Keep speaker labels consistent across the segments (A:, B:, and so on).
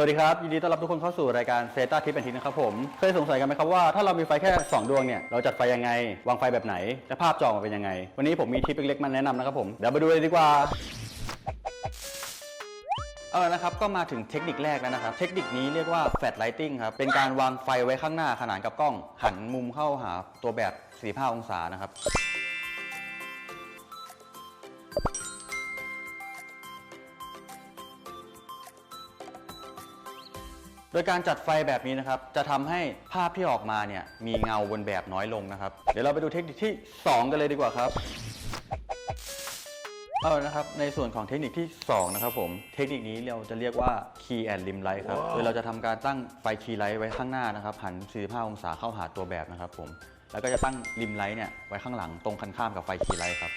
A: สวัสดีครับ ยินดีต้อนรับทุกคนเข้าสู่รายการเซตาทิปแอนทินะครับผม เคยสงสัยกันไหมครับว่าถ้าเรามีไฟแค่ 2 ดวงเนี่ย เราจัดไฟยังไง วางไฟแบบไหน และภาพจอออกมาเป็นยังไง วันนี้ผมมีทิปเล็กๆมาแนะนำนะครับผม เดี๋ยวมาดูเลยดีกว่าเอาละนะครับ ก็มาถึงเทคนิคแรกแล้วนะครับ เทคนิคนี้เรียกว่า flat lighting ครับ เป็นการวางไฟไว้ข้างหน้าขนานกับกล้อง หันมุมเข้าหาตัวแบบ45องศานะครับ โดยการจัดไฟแบบนี้นะครับ จะทำให้ภาพที่ออกมาเนี่ยมีเงาบนแบบน้อยลงนะครับ เดี๋ยวเราไปดูเทคนิคที่ 2 กันเลยดีกว่าครับเอาละนะครับ ในส่วนของเทคนิคที่ 2 นะครับผม เทคนิคนี้เราจะเรียกว่า key and rim light ครับ โดยเราจะทำการตั้งไฟ key light ไว้ข้างหน้านะครับ หัน 45 องศาเข้าหาตัวแบบนะครับผม แล้วก็จะตั้ง rim light เนี่ยไว้ข้างหลังตรงกันข้ามกับไฟ key light ครับ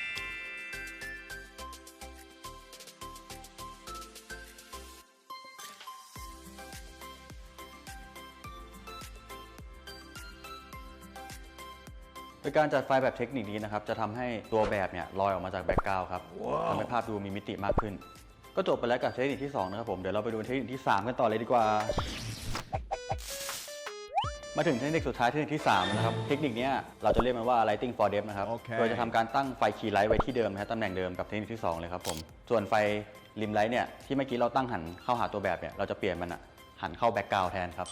A: โดยการจัดไฟแบบเทคนิคนี้นะครับ จะทำให้ตัวแบบเนี่ยลอยออกมาจากแบ็กกราวด์ครับทำให้ภาพดูมีมิติมากขึ้น ก็จบไปแล้วกับเทคนิคที่ 2 นะครับผม เดี๋ยวเราไปดูเทคนิคที่ 3 กันต่อเลยดีกว่า มาถึงเทคนิคสุดท้ายเทคนิคที่ 3 นะครับ เทคนิคเนี้ยเราจะเรียกมันว่า lighting for depth นะครับ
B: โอเค
A: โดยจะทำการตั้งไฟคีย์ไลท์ไว้ที่เดิมนะฮะตำแหน่งเดิมกับเทคนิคที่ 2 เลยครับผม ส่วนไฟริมไลท์เนี่ยที่เมื่อกี้เราตั้งหันเข้าหาตัวแบบเนี่ยเราจะเปลี่ยนมันอะหันเข้าแบ็กกราวด์แทนครับ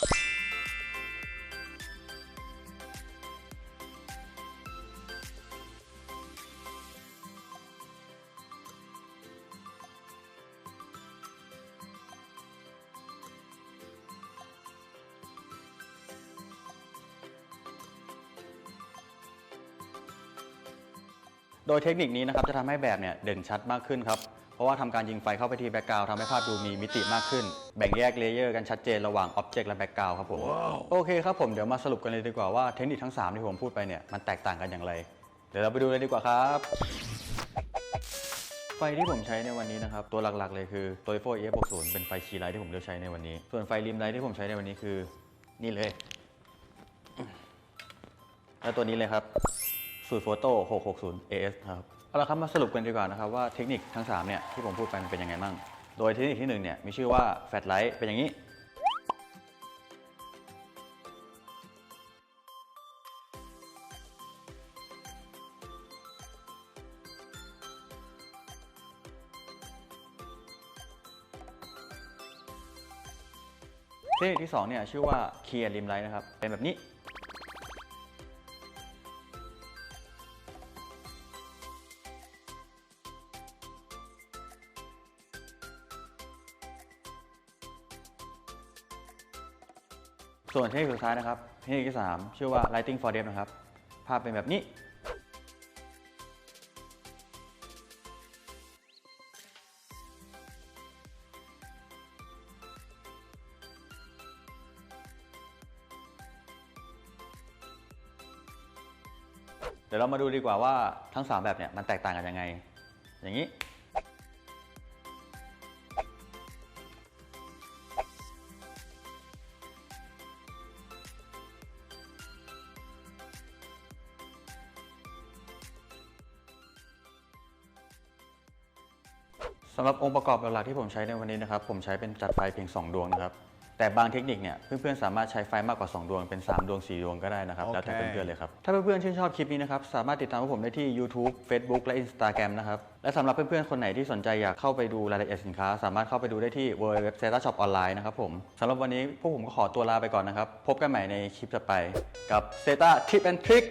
A: โดยเทคนิคนี้นะครับจะทำให้แบบเนี่ยเด่นชัดมากขึ้นครับเพราะว่าทำการยิงไฟเข้าไปที่แบ็กกราวด์ทำให้ภาพดูมีมิติมากขึ้น แบ่งแยกเลเยอร์กันชัดเจนระหว่างอ็อบเจกต์และแบ็กกราวด์ครับผมโอเคครับผมเดี๋ยวมาสรุปกันเลยดีกว่าว่าเทคนิคทั้ง 3 ที่ผมพูดไปเนี่ยมันแตกต่างกันอย่างไร เดี๋ยวเราไปดูเลยดีกว่าครับไฟที่ผมใช้ในวันนี้นะครับ ตัวหลักๆเลยคือตัว i p h o e f 6 0เป็นไฟคีย์ไลท์ที่ผมเลือกใช้ในวันนี้ ส่วนไฟริมไลท์ที่ผมใช้ในวันนี้คือ นี่เลย แล้วตัวนี้เลยครับ สูตรโฟโต้660 AS ครับเอาละครับมาสรุปกันดีกว่านะครับว่าเทคนิคทั้ง3เนี่ยที่ผมพูดไปมันเป็นยังไงบ้าง โดยเทคนิคที่1เนี่ยมีชื่อว่าแฟลชไลท์เป็นอย่างนี้ เทคนิคที่2เนี่ยชื่อว่า Key and Rim Light นะครับเป็นแบบนี้ ส่วนเทคนิคสุดท้ายนะครับ เทคนิคที่ 3 ชื่อว่า lighting for depth นะครับ ภาพเป็นแบบนี้ เดี๋ยวเรามาดูดีกว่าว่าทั้ง 3 แบบเนี่ยมันแตกต่างกันยังไง อย่างนี้ สำหรับองค์ประกอบหลักๆที่ผมใช้ในวันนี้นะครับผมใช้เป็นจัดไฟเพียง 2 ดวงนะครับแต่บางเทคนิคเนี่ยเพื่อนๆสามารถใช้ไฟมากกว่า 2 ดวงเป็น 3 ดวง 4 ดวงก็ได้นะครับ
B: โอเค
A: แล้วแต่เพื่อนๆเลยครับ ถ้าเพื่อนๆชื่นชอบคลิปนี้นะครับ สามารถติดตามพวกผมได้ที่ YouTube Facebook และ Instagram นะครับ และสำหรับเพื่อนๆ คนไหนที่สนใจอยากเข้าไปดูรายละเอียดสินค้า สามารถเข้าไปดูได้ที่ www s e t a shop online นะครับผมสำหรับวันนี้พวกผมก็ขอตัวลาไปก่อนนะครับ พบกันใหม่ในคลิปต่อไปกับ Zeta Tip and Trick